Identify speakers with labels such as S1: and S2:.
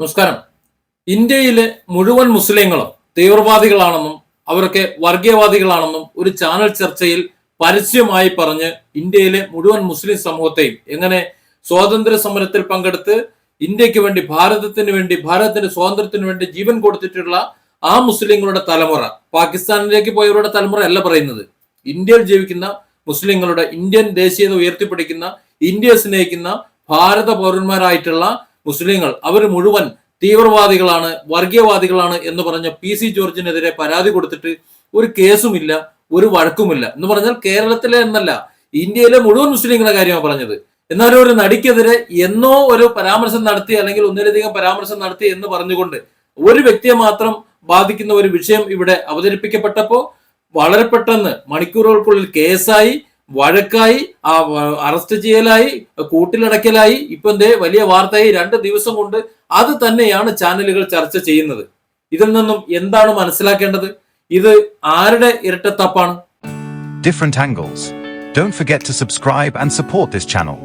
S1: നമസ്കാരം. ഇന്ത്യയിലെ മുഴുവൻ മുസ്ലിങ്ങളും തീവ്രവാദികളാണെന്നും അവരൊക്കെ വർഗീയവാദികളാണെന്നും ഒരു ചാനൽ ചർച്ചയിൽ പരസ്യമായി പറഞ്ഞ് ഇന്ത്യയിലെ മുഴുവൻ മുസ്ലിം സമൂഹത്തെയും എങ്ങനെ സ്വാതന്ത്ര്യ സമരത്തിൽ പങ്കെടുത്ത് ഇന്ത്യയ്ക്ക് വേണ്ടി ഭാരതത്തിന് വേണ്ടി ഭാരതത്തിന്റെ സ്വാതന്ത്ര്യത്തിന് വേണ്ടി ജീവൻ കൊടുത്തിട്ടുള്ള ആ മുസ്ലിങ്ങളുടെ തലമുറ പാകിസ്ഥാനിലേക്ക് പോയവരുടെ തലമുറ അല്ല പറയുന്നത്. ഇന്ത്യയിൽ ജീവിക്കുന്ന മുസ്ലിങ്ങളുടെ ഇന്ത്യൻ ദേശീയത ഉയർത്തിപ്പിടിക്കുന്ന ഇന്ത്യയെ സ്നേഹിക്കുന്ന ഭാരത പൗരന്മാരായിട്ടുള്ള മുസ്ലിങ്ങൾ അവർ മുഴുവൻ തീവ്രവാദികളാണ് വർഗീയവാദികളാണ് എന്ന് പറഞ്ഞ പി സി ജോർജിനെതിരെ പരാതി കൊടുത്തിട്ട് ഒരു കേസുമില്ല ഒരു വഴക്കുമില്ല. എന്ന് പറഞ്ഞാൽ കേരളത്തിലെ എന്നല്ല ഇന്ത്യയിലെ മുഴുവൻ മുസ്ലിങ്ങളുടെ കാര്യമാണ് പറഞ്ഞത്. എന്നാലും ഒരു നടിക്കെതിരെ എന്നോ ഒരു പരാമർശം നടത്തി അല്ലെങ്കിൽ ഒന്നിലധികം പരാമർശം നടത്തി എന്ന് പറഞ്ഞുകൊണ്ട് ഒരു വ്യക്തിയെ മാത്രം ബാധിക്കുന്ന ഒരു വിഷയം ഇവിടെ അവതരിപ്പിക്കപ്പെട്ടപ്പോൾ വളരെ പെട്ടെന്ന് മണിക്കൂറുകൾക്കുള്ളിൽ കേസായി. വഴക്കായി ആ അറസ്റ്റ് ചെയ്യലായി കൂട്ടിലടക്കലായി ഇപ്പൊ എന്തേ വലിയ വാർത്തയായി രണ്ട് ദിവസം കൊണ്ട് അത് തന്നെയാണ് ചാനലുകൾ ചർച്ച ചെയ്യുന്നത് ഇതിൽ നിന്നും എന്താണ് മനസ്സിലാക്കേണ്ടത് ഇത് ആരുടെ ഇരട്ടത്താപ്പാണ്
S2: different angles. Don't forget to subscribe and support this channel.